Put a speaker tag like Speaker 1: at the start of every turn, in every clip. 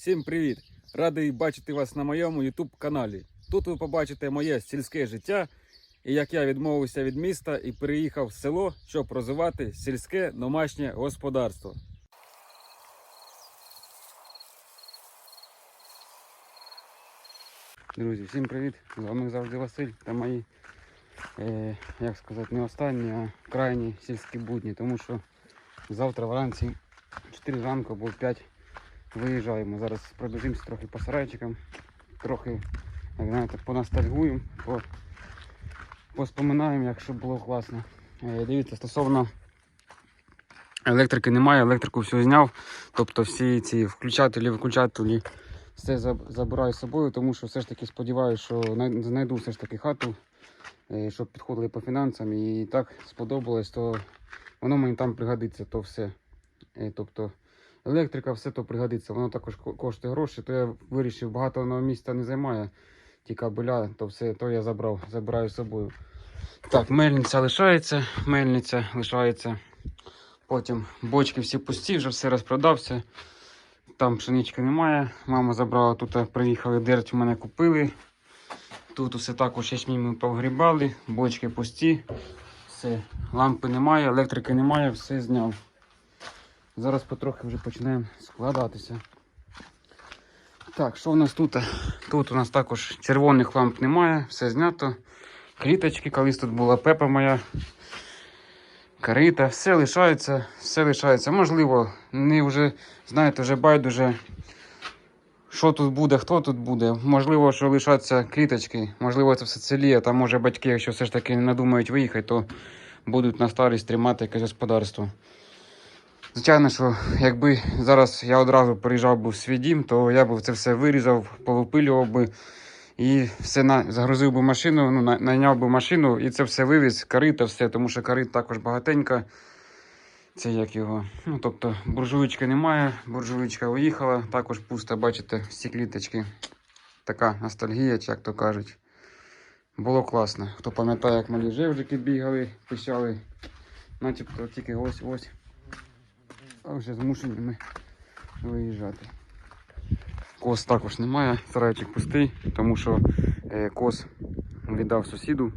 Speaker 1: Всім привіт! Радий бачити вас на моєму YouTube каналі. Тут ви побачите моє сільське життя і як я відмовився від міста і переїхав в село, щоб розвивати сільське домашнє господарство. Друзі, всім привіт! З вами завжди Василь та мої, е, як сказати, не останні, а крайні сільські будні, тому що завтра вранці 4 ранку або 5 виїжджаємо. Зараз пробіжимося трохи по сарайчикам, трохи, як знаєте, понастальгуємо, по, поспоминаємо, як щоб було класно. Е, дивіться, стосовно електрики немає, електрику все зняв. Тобто всі ці включателі, виключателі все забираю з собою, тому що все ж таки сподіваюся, що знайду все ж таки хату, е, щоб підходили по фінансам. І так сподобалось, то воно мені там пригодиться, то все. Е, Тобто електрика, все то пригодиться. Воно також коштує гроші, то я вирішив, багато воно місця не займає. Ті кабеля, то все, то я забрав, забираю з собою. Так, мельниця лишається, мельниця лишається. Потім бочки всі пусті, вже все розпродався. Там пшенички немає. Мама забрала тут, приїхали, дерть у мене купили. Тут усе також ячмінь ми повгрібали, бочки пусті. Все, лампи немає, електрики немає, все зняв. Зараз потрохи вже починаємо складатися. Так, що у нас тут? Тут у нас також червоних ламп немає, все знято. Кліточки, колись тут була пепа моя. Карита, все лишається, все лишається. Можливо, не вже, знаєте, вже байдуже, що тут буде, хто тут буде. Можливо, що лишаться кліточки, можливо, це все целіє. Там може батьки, якщо все ж таки не надумають виїхати, то будуть на старість тримати якесь господарство. Звичайно, що якби зараз я одразу приїжджав би в свій дім, то я б це все вирізав, повипилював би і все на, загрузив би машину, ну, найняв би машину і це все вивіз, карита, все, тому що карит також багатенька. Це як його. Ну, тобто буржуючки немає, буржуючка уїхала, також пусто, бачите, всі кліточки. Така ностальгія, як то кажуть. Було класно. Хто пам'ятає, як малі жевжики бігали, пищали, начебто тільки ось ось. А вже змушені ми виїжджати. Кос також немає, сарайчик пустий, тому що е, кос віддав сусіду.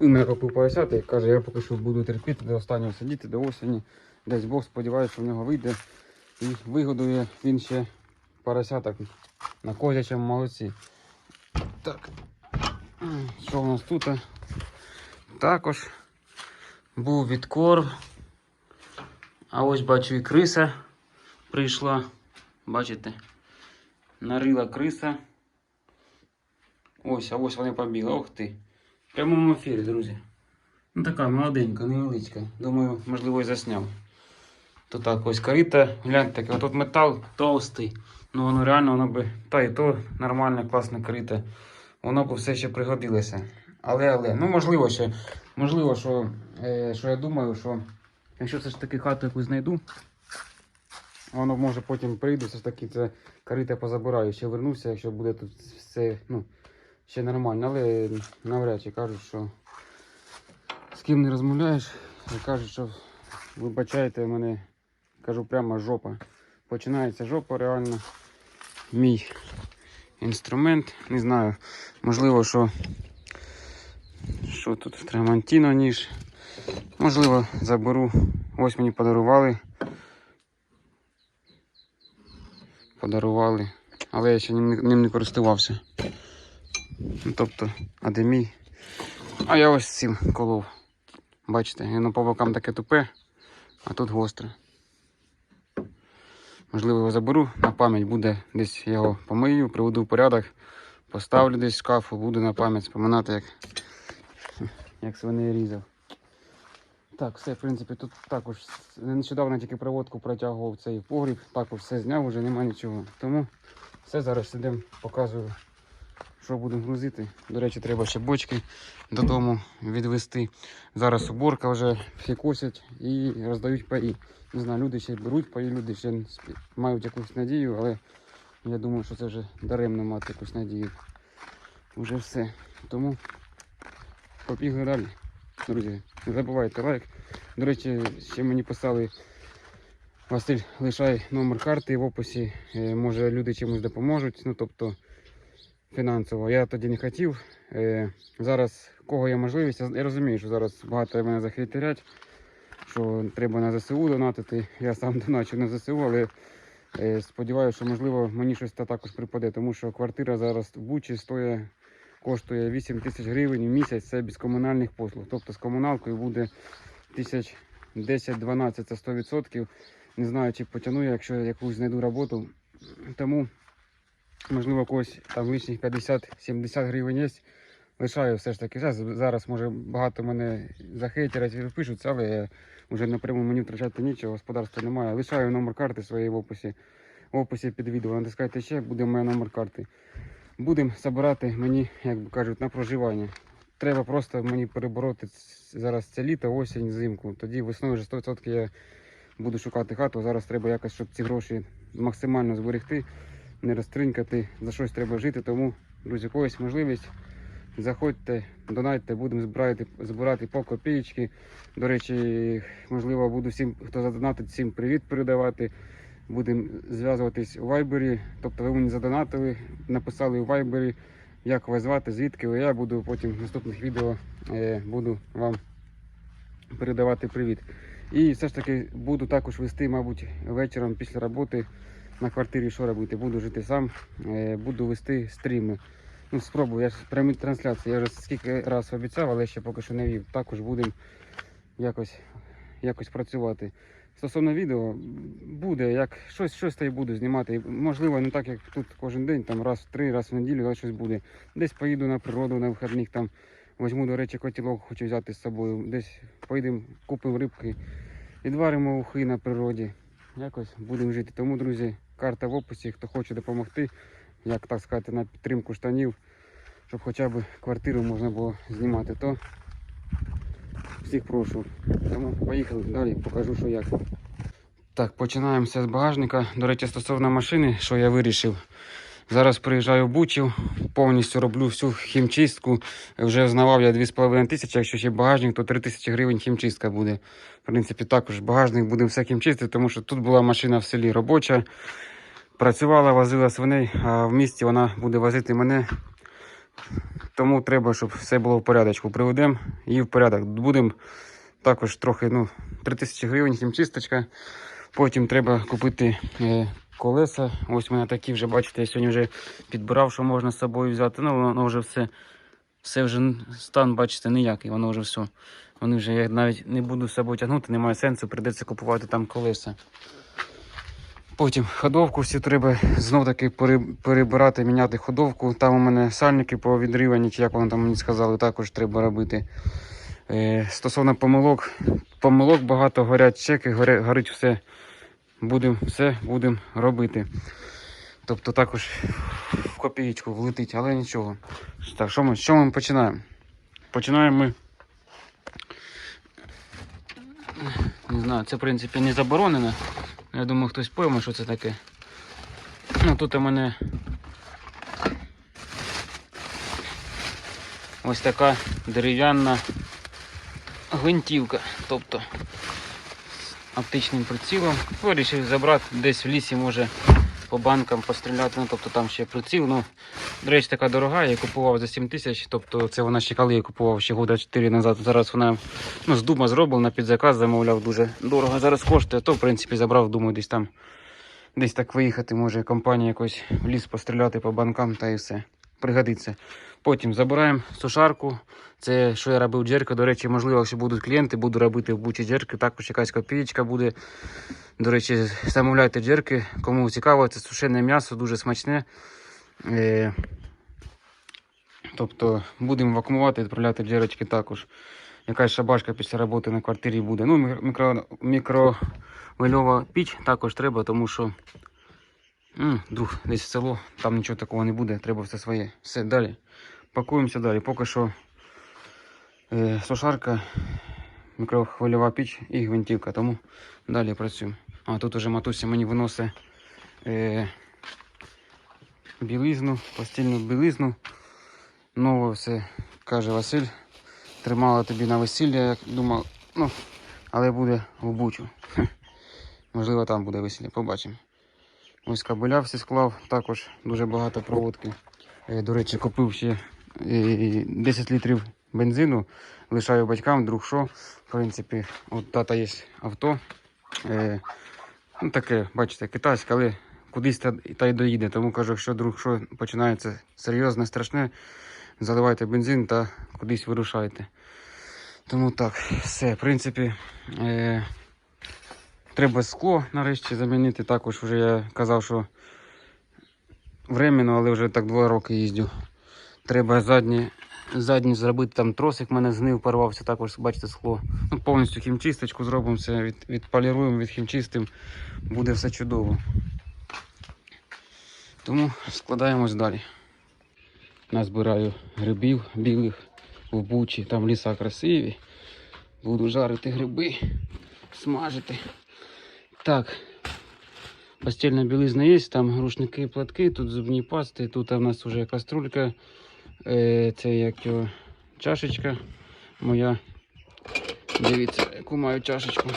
Speaker 1: Він купив поросята і каже, я поки що буду терпіти до останнього сидіти, до осені. Десь Бог сподівається, що в нього вийде. І вигодує він ще поросяток на козячому молоці. Так. Що у нас тут? Також був відкорм. А ось бачу і криса прийшла. Бачите? Нарила криса. Ось, а ось вони побігли. Ох ти. В прямому ефірі, друзі. Ну така молоденька, невеличка. Думаю, можливо, і засняв. То так, ось карита. Гляньте, такий тут метал товстий. Ну воно реально воно би. Та і то нормальне, класне карита. Воно б все ще пригодилося. Але, але, ну можливо ще. Можливо, що, е, що я думаю, що якщо все ж таки хату якусь знайду, воно може потім прийду, все ж таки це карита позабираю. Ще вернуся, якщо буде тут все, ну, ще нормально. Але навряд чи кажуть, що з ким не розмовляєш, кажуть, що вибачайте мене, кажу прямо жопа. Починається жопа реально. Мій інструмент. Не знаю, можливо, що. Що тут? Тремантіно ніж. Можливо, заберу. Ось мені подарували. Подарували. Але я ще ним, ним не користувався. Ну, Тобто, а де мій? А я ось цим колов. Бачите, воно по бокам таке тупе, а тут гостре. Можливо, його заберу на пам'ять буде десь його помию, приведу в порядок, поставлю десь в шкафу, буду на пам'ять споминати, як, як свиней різав. Так, все, в принципі, тут також нещодавно тільки проводку протягував цей погріб, також все зняв, вже нема нічого. Тому все зараз сидимо, показую, що будемо грузити. До речі, треба ще бочки додому відвести. Зараз уборка вже всі косять і роздають паї. Не знаю, люди ще беруть паї, люди ще мають якусь надію, але я думаю, що це вже даремно мати якусь надію. Уже все. Тому побігли далі. Друзі, не забувайте лайк. До речі, ще мені писали Василь, лишай номер карти в описі. Е, Може люди чимось допоможуть. Ну, тобто фінансово. Я тоді не хотів. Е, Зараз, кого є можливість, я розумію, що зараз багато мене захейтерять, що треба на ЗСУ донатити. Я сам доначу на ЗСУ, але е, сподіваюся, що можливо мені щось також припаде, тому що квартира зараз в Бучі стоїть, коштує 8 тисяч гривень в місяць, це без комунальних послуг. Тобто з комуналкою буде тисяч 10-12, це 100%. Не знаю, чи потягну я, якщо якусь знайду роботу. Тому, можливо, когось там лишніх 50-70 гривень є. Лишаю все ж таки. Зараз, може багато мене захейтерять і пишуться, але я вже напряму мені втрачати нічого, господарства немає. Лишаю номер карти своєї в описі. В описі під відео натискайте ще, буде моя номер карти. Будемо збирати мені, як би кажуть, на проживання. Треба просто мені перебороти зараз це літо, осінь, зимку. Тоді весною вже 100% я буду шукати хату. Зараз треба якось, щоб ці гроші максимально зберегти, не розтринькати. За щось треба жити. Тому, друзі, когось можливість. Заходьте, донайте, будемо збирати, збирати по копійки. До речі, можливо, буду всім, хто задонатить, всім привіт передавати. Будемо зв'язуватись у Вайбері. Тобто ви мені задонатили, написали у Вайбері, як вас звати, звідки ви. Я буду потім в наступних відео е, буду вам передавати привіт. І все ж таки буду також вести, мабуть, вечором після роботи на квартирі, що робити. Буду жити сам, е, буду вести стріми. Ну, спробую, я ж прямі трансляції. Я вже скільки разів обіцяв, але ще поки що не вів. Також будемо якось, якось працювати. Стосовно відео, буде, як щось, щось та й буду знімати. Можливо, не так, як тут кожен день, там раз в три, раз в неділю, але щось буде. Десь поїду на природу на вихідних, там візьму, до речі, котілок хочу взяти з собою. Десь поїдемо, купимо рибки, відваримо ухи на природі. Якось будемо жити. Тому, друзі, карта в описі, хто хоче допомогти, як так сказати, на підтримку штанів, щоб хоча б квартиру можна було знімати, то всіх прошу. Тому поїхали далі, покажу, що як. Так, починаємося з багажника. До речі, стосовно машини, що я вирішив. Зараз приїжджаю в Бучів, повністю роблю всю хімчистку. Вже знавав я 2,5 тисячі, якщо ще багажник, то 3 тисячі гривень хімчистка буде. В принципі, також багажник будемо все хімчистити, тому що тут була машина в селі робоча. Працювала, возила свиней, а в місті вона буде возити мене. Тому треба, щоб все було в порядочку. Приведемо її в порядок. Будемо також трохи, ну, 3 тисячі гривень хімчисточка. Потім треба купити е, колеса. Ось у мене такі вже, бачите, я сьогодні вже підбирав, що можна з собою взяти. Ну, воно вже все, все вже стан, бачите, ніякий, воно вже все. Вони вже я навіть не буду з собою тягнути, немає сенсу, прийдеться купувати там колеса. Потім ходовку всі треба знов таки перебирати, міняти ходовку. Там у мене сальники повідрівані, чи як вони там мені сказали, також треба робити. Е, стосовно помилок, помилок багато, горять чеки, горить все. Будемо все будемо робити. Тобто також в копієчку влетить, але нічого. Так, що ми, що ми починаємо? Починаємо ми. Не знаю, це в принципі не заборонено. Я думаю, хтось пойме, що це таке. Ну тут у мене ось така дерев'яна гвинтівка, тобто з оптичним прицілом. Вирішив забрати десь в лісі, може по банкам постріляти, ну тобто там ще приціл. Ну, до речі, така дорога, я купував за 7 тисяч, тобто це вона ще коли я купував ще года 4 назад. Зараз вона ну, з дума зроблена під заказ, замовляв дуже дорого. Зараз коштує, то в принципі забрав, думаю, десь там десь так виїхати, може компанія якось в ліс постріляти по банкам та і все. Пригодиться. Потім забираємо сушарку. Це що я робив джерки. До речі, можливо, якщо будуть клієнти, буду робити в бучі джерки. Також якась копієчка буде. До речі, замовляйте джерки. Кому цікаво, це сушене м'ясо, дуже смачне. Е, тобто будемо вакуумувати, відправляти джерочки також. Якась шабашка після роботи на квартирі буде. Ну, мікро- мікро, мікровольова піч також треба, тому що друг десь в село, там нічого такого не буде, треба все своє. Все, далі. Пакуємося далі. Поки що е, сушарка, мікрохвильова піч і гвинтівка, тому далі працюємо. А тут уже матуся мені виносить е, білизну, постільну білизну. Нове все, каже Василь. Тримала тобі на весілля, як думав, ну, але буде в бучу. Можливо, там буде весілля, побачимо. Ось кабеля всі склав, також дуже багато проводки. Е, До речі, купив ще е, 10 літрів бензину, лишаю батькам, друг що. В принципі, от тата є авто. Е, Ну, таке, бачите, китайське, але кудись та, й доїде. Тому кажу, якщо друг що починається серйозне, страшне, заливайте бензин та кудись вирушайте. Тому так, все, в принципі, е, треба скло нарешті замінити. Також вже я казав, що временно, але вже так два роки їздю. Треба задні, задні зробити там тросик, в мене знив, порвався, також бачите скло. Ну, повністю хімчисточку зробимо все, від, відполіруємо, відхімчистимо, буде все чудово. Тому складаємось далі. Назбираю грибів білих в бучі, там ліса красиві. Буду жарити гриби, смажити. Так. Постільна білизна є, там рушники, платки, тут зубні пасти, тут у нас вже каструлька, е, це як його чашечка моя. Дивіться, яку маю чашечку.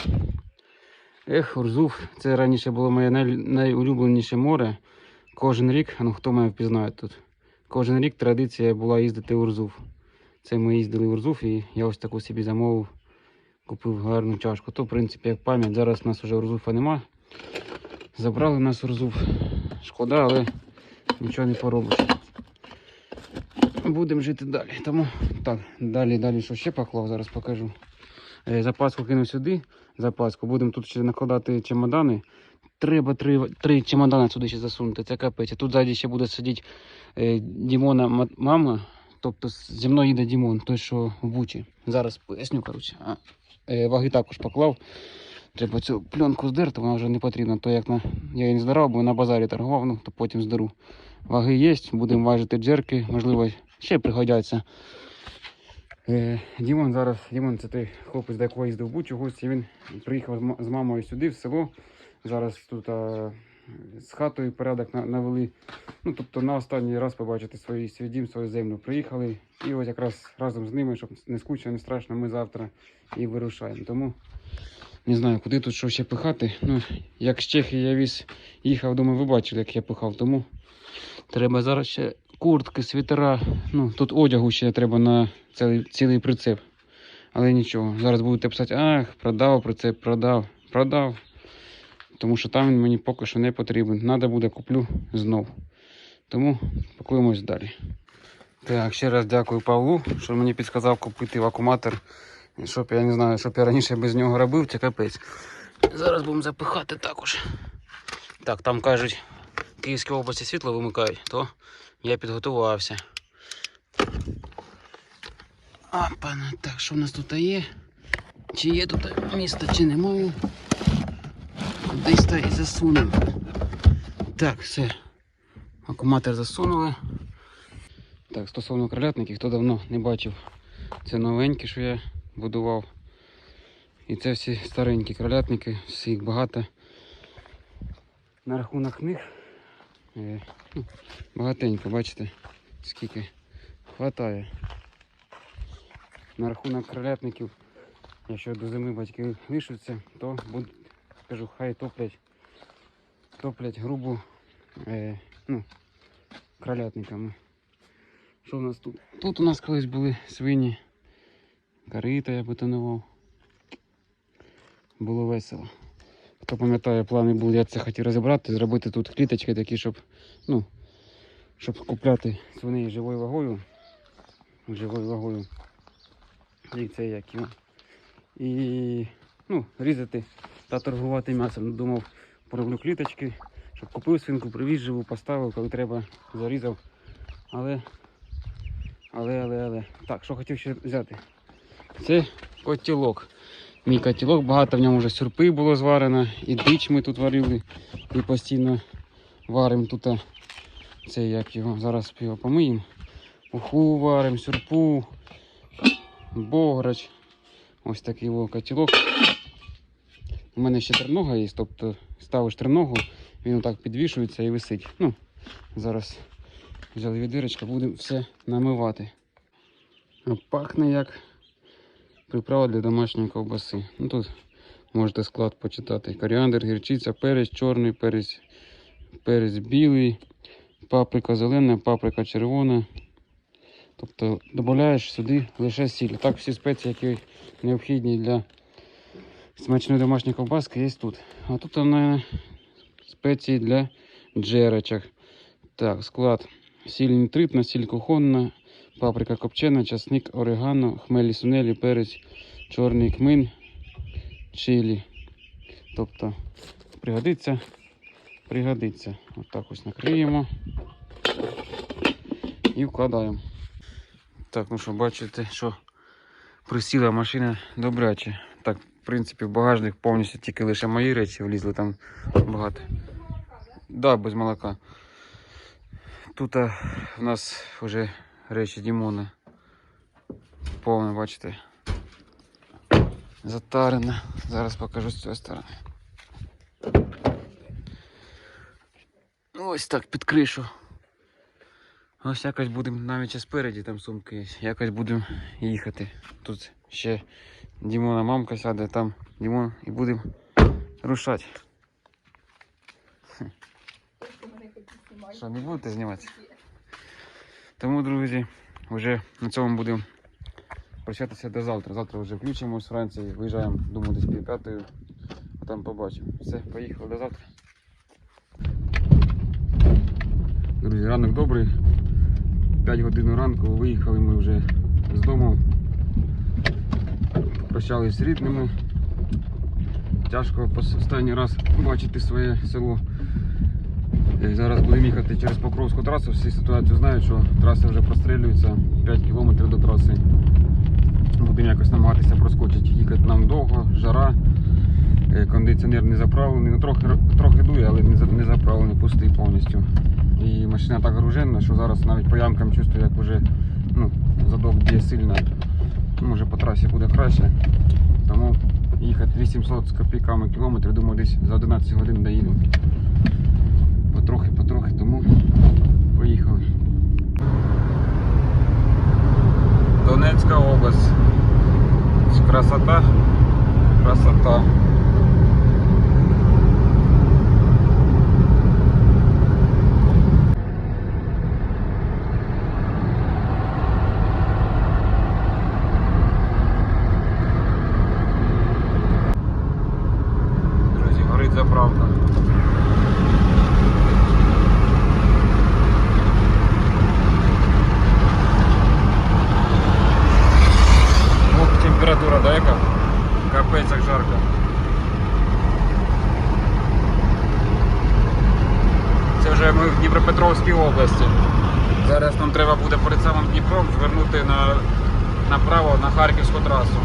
Speaker 1: Ех, Урзуф, це раніше було моє най, найулюбленіше море. Кожен рік, ну хто мене впізнає тут. Кожен рік традиція була їздити в Урзуф. Це ми їздили в Урзуф і я ось таку собі замовив, купив гарну чашку. То, в принципі, як пам'ять, зараз у нас вже Урзуфа нема. Забрали нас Урзуф. Шкода, але нічого не поробиш. Будемо жити далі. Тому так, далі, далі, що ще поклав, зараз покажу. Е, Запаску кинув сюди, запаску. Будемо тут ще накладати чемодани. Треба три, три чемодани сюди ще засунути. Це капець. Тут ззаді ще буде сидіти е, Дімона мама. Тобто зі мною їде Дімон, той, що в Бучі. Зараз поясню, коротше. А, е, ваги також поклав. Треба цю пленку здерти, вона вже не потрібна. То як на я її не здирав, бо на базарі торгував, ну то потім здеру. Ваги є, будемо важити джерки, можливо, ще пригодяться. Е, Дімон зараз, Дімон це той хлопець, до якого їздив в Бучу, гості. Він приїхав з мамою сюди, в село. Зараз тут а, з хатою порядок навели. Ну, тобто на останній раз побачити свій, свій дім, свою землю. Приїхали. І ось якраз разом з ними, щоб не скучно, не страшно, ми завтра і вирушаємо. Тому не знаю, куди тут що ще пихати. Ну, як з Чехії я віз їхав, думаю, ви бачили, як я пихав. Тому треба зараз ще куртки, світера. Ну, тут одягу ще треба на цілий, цілий прицеп. Але нічого. Зараз будете писати, ах, продав прицеп, продав, продав. Тому що там він мені поки що не потрібен. Надо буде куплю знов. Тому пакуємось далі. Так, ще раз дякую Павлу, що мені підказав купити вакууматор. Щоб я не знаю, щоб я раніше без нього робив, це капець. Зараз будемо запихати також. Так, там кажуть, в Київській області світло вимикають, то я підготувався. Опана, так, що в нас тут є? Чи є тут місто, чи немає? Кудись та і засунемо. Так, все. Акуматор засунули. Так, стосовно кролятників, хто давно не бачив, це новенькі, що я будував. І це всі старенькі кролятники, всі їх багато. На рахунок них е, ну, багатенько, бачите, скільки хватає. На рахунок кролятників, якщо до зими батьки лишаться, то скажу, хай топлять, топлять грубу е, ну, кролятниками. Що в нас тут? Тут у нас колись були свині. Корита я бетонував. Було весело. Хто пам'ятає, плани були, я це хотів розібрати, зробити тут кліточки такі, щоб, ну, щоб купляти свиней живою вагою. Живою вагою. І це як. І ну, різати та торгувати м'ясом. Думав, пороблю кліточки, щоб купив свинку, привіз живу, поставив, коли треба, зарізав. Але, але, але, але. Так, що хотів ще взяти? Це котілок. Мій котілок, багато в ньому вже сюрпи було зварено, і дич ми тут варили, і постійно варимо тут. Це як його, зараз його помиємо. Уху варимо, сюрпу, бограч. Ось такий котілок. У мене ще тринога є, тобто ставиш триногу, він отак підвішується і висить. Ну, зараз взяли відирочка, будемо все намивати. А пахне як приправа для домашньої ковбаси. Ну тут Можете склад почитати. Коріандр, гірчиця, перець чорний, перець, перець білий, паприка зелена, паприка червона. Тобто додаєш сюди лише сіль. Так, всі спеції, які необхідні для смачної домашньої ковбаски, є тут. А тут вона спеції для джеречок. Так, склад. Сіль нітритна, сіль кухонна, паприка копчена, часник, орегано, хмелі сунелі, перець, чорний кмин, чилі. Тобто пригодиться, пригодиться. Отак ось накриємо і вкладаємо. Так, ну що, бачите, що присіла машина добряче. В принципі, в багажник повністю тільки лише мої речі влізли там багато. Так, Да, без молока. Тут а, в нас вже речі Дімона. Повне, бачите. Затарена. Зараз покажу з цієї сторони. Ось так під кришу. Ось якось будемо навіть спереді там сумки є. Якось будемо їхати. Тут ще Дімона мамка сяде, там Дімон і будемо рушати. Що, не будете знімати? Тому, друзі, вже на цьому будемо прощатися до завтра. Завтра вже включимось вранці, виїжджаємо, думаю, десь пів п'ятої, а там побачимо. Все, поїхали до завтра. Друзі, ранок добрий. 5 годин ранку виїхали ми вже з дому. Прощались з рідними. Тяжко останній раз бачити своє село. Зараз будемо їхати через Покровську трасу. Всі ситуацію знають, що траса вже прострілюється 5 кілометрів до траси. Будемо якось намагатися проскочити. Їхати нам довго, жара, е, кондиціонер не заправлений. Ну, трохи, трохи дує, але не заправлений, пустий повністю. І машина так груженна, що зараз навіть по ямкам чувствую, як вже ну, задок б'є сильно. Може по трасі буде краще. Тому їхати 800 з копійками кілометрів, думаю, десь за 11 годин доїду. Потрохи, потрохи, тому поїхали. Донецька область. Красота. Красота. Друзі, горить заправка. Ох, температура, да, яка? Капець як жарко. Це вже ми в Дніпропетровській області. Зараз нам треба буде перед самим Дніпром звернути на, направо на Харківську трасу.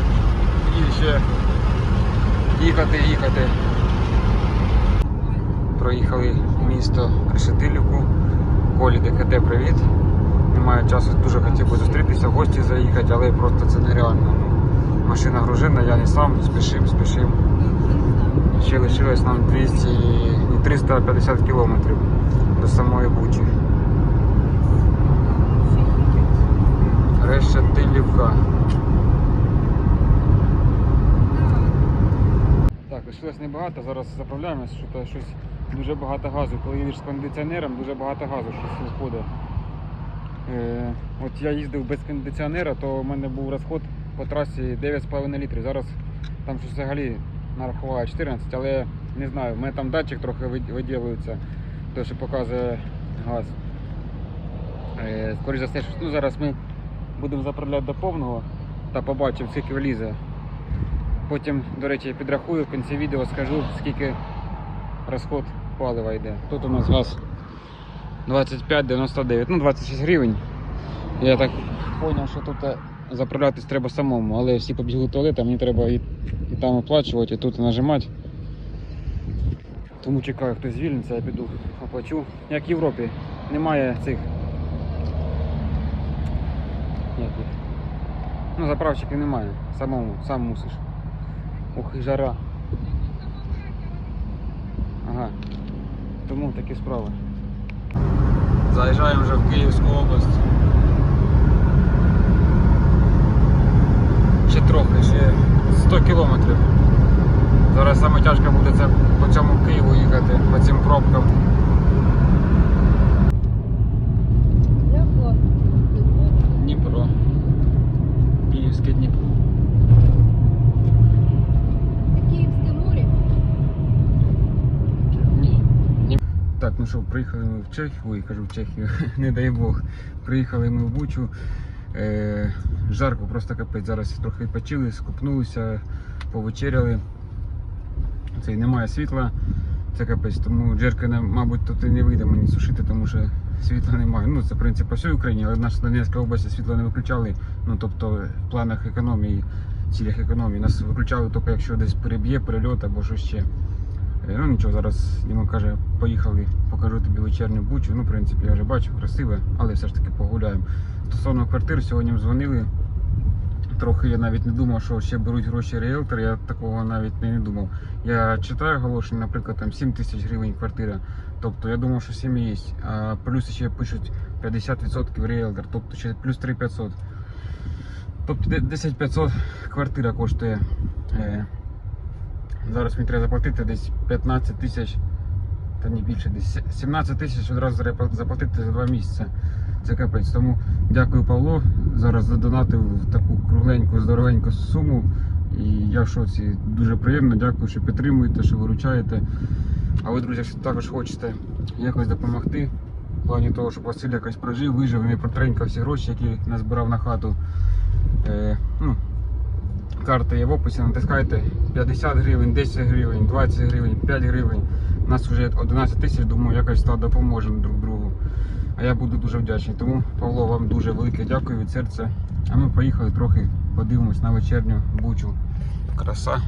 Speaker 1: І ще їхати, їхати. Проїхали місто Решетилівку. Колі ДКТ, привіт. Немає часу, дуже хотів би зустрітися, гості заїхати, але просто це нереально. Машина гружена, я не сам, спішим, спішим. Ще лишилось нам 200, ні, 350 кілометрів до самої Бучі. Решетилівка. Так, лишилось небагато, зараз заправляємось, що то щось дуже багато газу. Коли їдеш з кондиціонером, дуже багато газу щось виходить. Е, от я їздив без кондиціонера, то у мене був розход по трасі 9,5 літрів. Зараз там щось взагалі нарахувало 14, але не знаю, у мене там датчик трохи виділюється, то що показує газ. Е, скоріше за все, що ну, зараз ми будемо заправляти до повного та побачимо, скільки влізе. Потім, до речі, підрахую в кінці відео, скажу, скільки розход палива йде. Тут у нас газ 25,99, ну 26 гривень. Я так зрозумів, що тут е, заправлятись треба самому, але всі побігли в а мені треба і, і там оплачувати, і тут нажимати. Тому чекаю, хтось звільниться, я піду оплачу. Як в Європі, немає цих. Як їх? Ну, заправщиків немає. Самому, сам мусиш. Ох і жара. Ага. Тому такі справи. Заїжджаємо вже в Київську область. Ще трохи, ще 100 кілометрів. Зараз саме тяжко буде це по цьому Києву їхати, по цим пробкам. Дніпро. Київське Дніпро.
Speaker 2: Це Київське море.
Speaker 1: Ні. Так, ну що, приїхали ми в Чехію, ой, кажу в Чехію, не дай Бог. Приїхали ми в Бучу. Е, жарко, просто капець. Зараз трохи відпочили, скупнулися, повечеряли. Це і немає світла, це капець. Тому джеркина, мабуть, тут і не вийде мені сушити, тому що світла немає. Ну, це в принципі по всій Україні, але в нашій Донецькій області світло не виключали. Ну, тобто в планах економії, цілях економії. Нас виключали тільки якщо десь переб'є, перельот або що ще. Е, Ну нічого, зараз Діма каже, поїхали, покажу тобі вечірню бучу. Ну, в принципі, я вже бачив, красиве, але все ж таки погуляємо. Стосовно квартир, сьогодні дзвонили. Трохи я навіть не думав, що ще беруть гроші ріелтори, я такого навіть не, думав. Я читаю оголошення, наприклад, там 7 тисяч гривень квартира. Тобто я думав, що 7 є. А плюс ще пишуть 50% ріелтор, тобто ще плюс 3500. Тобто де- 10500 квартира коштує. Е, Зараз мені треба заплатити десь 15 тисяч, та не більше, десь 17 тисяч одразу заплатити за два місяці. Це капець. Тому дякую Павло. Зараз задонатив таку кругленьку, здоровеньку суму. І я в шоці. Дуже приємно, дякую, що підтримуєте, що виручаєте. А ви, друзі, якщо також хочете якось допомогти, в плані того, щоб Василь якось прожив, вижив, не протренькав всі гроші, які назбирав на хату. Е, ну, Карта є в описі, натискайте 50 гривень, 10 гривень, 20 гривень, 5 гривень. У нас вже 11 тисяч, думаю, якось допоможемо друг другу. А я буду дуже вдячний. Тому, Павло, вам дуже велике дякую від серця. А ми поїхали трохи подивимось на вечірню бучу. Краса.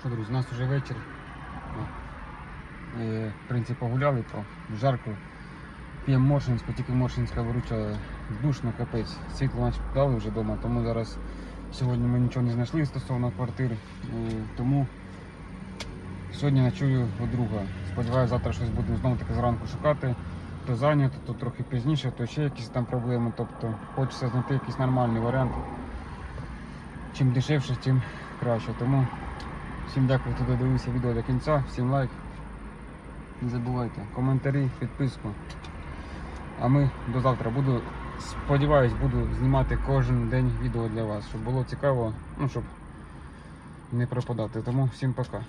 Speaker 1: Що, друзі, у нас вже вечір. Е, В принципі, погуляли, то жарко. П'ємо Моршинську, тільки Моршинська виручала душно, капець. Світло наче дали вже вдома, тому зараз сьогодні ми нічого не знайшли стосовно квартир. Е, Тому сьогодні ночую у друга. Сподіваюся, завтра щось будемо знову таки зранку шукати. То зайнято, то трохи пізніше, то ще якісь там проблеми. Тобто хочеться знайти якийсь нормальний варіант. Чим дешевше, тим краще. Тому всім дякую, хто додивився відео до кінця. Всім лайк. Не забувайте коментарі, підписку. А ми до завтра буду, сподіваюсь, буду знімати кожен день відео для вас, щоб було цікаво, ну щоб не пропадати. Тому всім пока.